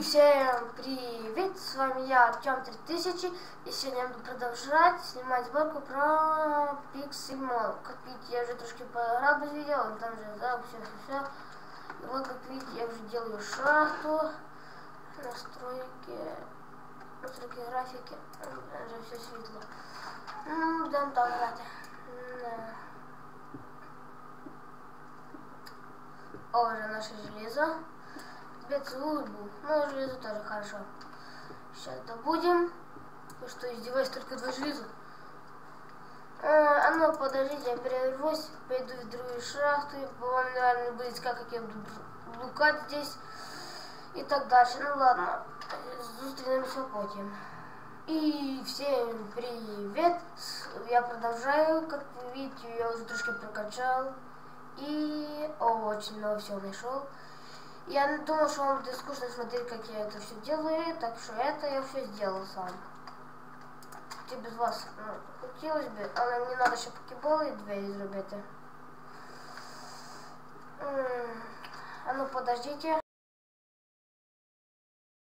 Всем привет, с вами я, Артем 3000, и сегодня я буду продолжать снимать сборку про Pixelmon. Как видите, я уже трошки поиграл без видео, там же, да, все, все, все. И вот, как видите, я уже делаю шахту, настройки, настройки графики, уже все светло. Ну, будем так грати. О, уже наше железо спецлуд был. Ну, железо тоже хорошо. Сейчас добудем. Вы что, издеваюсь только два железа? А, а ну, подождите, я перервусь, пойду в другую шахту, и вам, наверное, будет как, я буду блукать здесь и так дальше. Ну ладно, зустрінемося потім. И всем привет! Я продолжаю, как вы видите, я уже трошки прокачал. И очень много всего нашел. Я не думал, что вам будет скучно смотреть, как я это все делаю, так что это я все сделал сам. Хотя без вас ну, хотелось бы, але мені треба ще покеболи і двері зробити. А ну подождите.